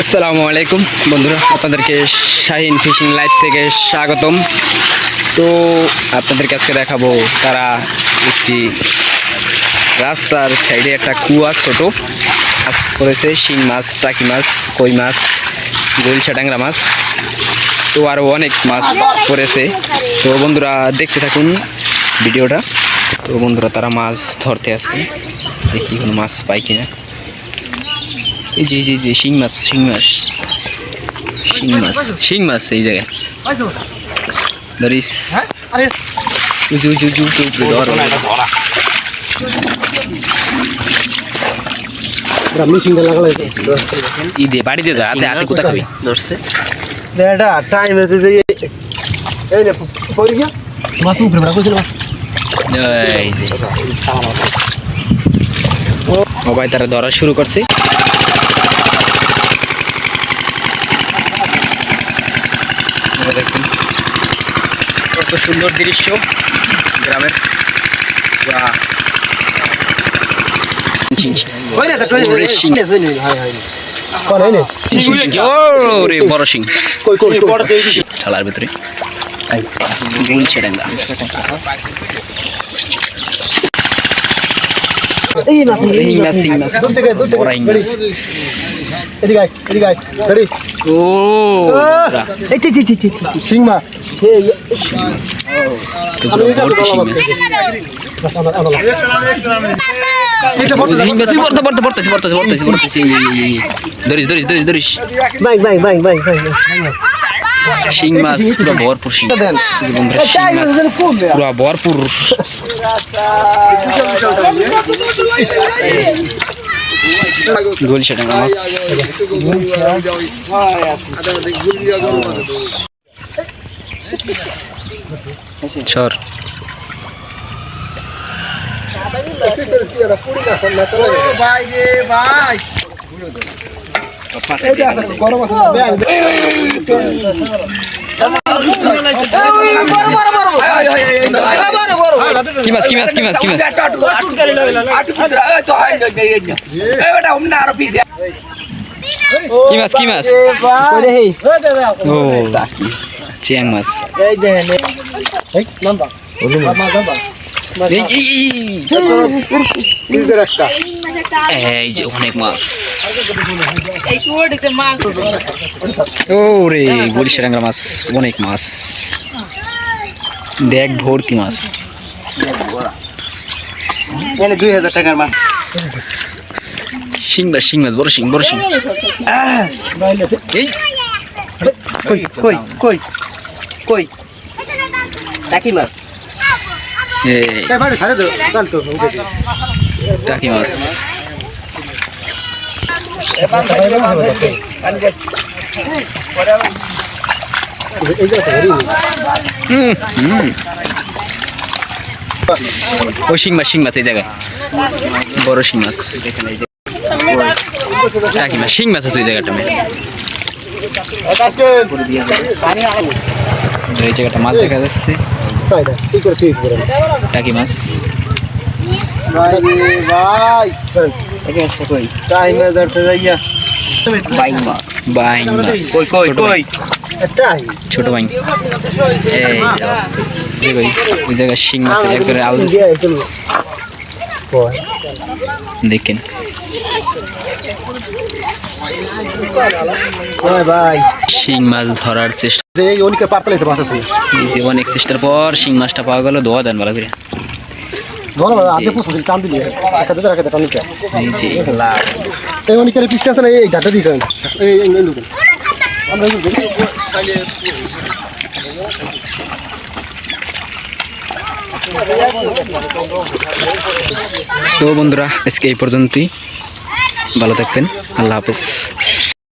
আসসালামু আলাইকুম বন্ধুরা, আপনাদেরকে শাহিন ফিশিং লাইভ থেকে স্বাগতম। তো আপনাদেরকে আজকে দেখাবো তারা একটি রাস্তার সাইডে একটা কুয়া ছোট। মাছ করেছে শিং মাছ, টাকি মাছ, কই মাছ গলসা ট্যাংরা মাছ। তো আরও অনেক মাছ পড়েছে। তো বন্ধুরা দেখতে থাকুন ভিডিওটা। তো বন্ধুরা তারা মাছ ধরতে আসে দেখি কোনো মাছ পাই কিনা। এই যে এই যে শিং মাছ শিং মাছ। শিং মাছ শিং মাছ এই জায়গায়। ধরিস। উঁচু উঁচু ধর ই দে হাতে হাতে কোথা খাবি। ধরছে। এটা টাইম হচ্ছে যে এই নে পড়ি গিয়া। মাছ উপরে বড় কইছিল ও ভাই তারা ধরা শুরু করছে। দেখুন কত সুন্দর দৃশ্য গ্রামের। হই ওরে কোন এই নে। বড় সিং। কই কই বড় দেই দিছি। ছালার ভিতরে। গুল ছেড়েঙ্গা এই মাছ এই মাছ, এই মাছ। দূর থেকে দূর থেকে। এদিকে আইস এদিকে আইস রেডি ও এই টি টি টি টি শিং মাছ সেই তো পুরো ভর্তি শিং মাছ। এটা ও শিং মাছ, এই পড়তে, পড়তে, পড়তেছে, পড়তেছে, পড়তেছে, পড়তেছে, এই, এই, এই, এই। ধরিস ধরিস ধরিস ধরিস bye bye bye bye bye শিং মাছ পুরো ভরপুর শিং দেন এই যে বন্ধুরা শিং মাছ পুরো ভরপুর গোল সেটা মাছ সর ভাই রে ভাই গরম আছে মাছ ও মাছ। অনেক মাছ। মাছ অনেক মাছ। দেখ ভর্তি মাছ। এনে দুই হাজার টাকার মাছ শিং মাছ শিং মাছ বড় শিং বড় শিং। কই কই কই কই? টাকি মাছ। টাকি মাছ। হুম, হুম। ও শিং মাছ শিং মাছ এই জায়গায়। বড় শিং মাছ। টাকি মাছ শিং মাছ আছে ওই জায়গাটা এই জায়গাটা মাছ দেখা যাচ্ছে। টাকি মাছ। বাইং মাছ। বাইং মাছ। কই কই কই? ছোট এই ওই জায়গায় শিং মাছ একজনের আল দেখেন ভাই ভাই শিং মাছ ধরার চেষ্টা অনেকে চেষ্টার পর শিং মাছটা পাওয়া গেল ধোয়া দেন ভালো করে ভাই অনেকের আছে না এই ঘাটে দিতে আমরা তো বন্ধুরা আজকে এই পর্যন্তই। ভালো থাকবেন। আল্লাহ হাফেজ।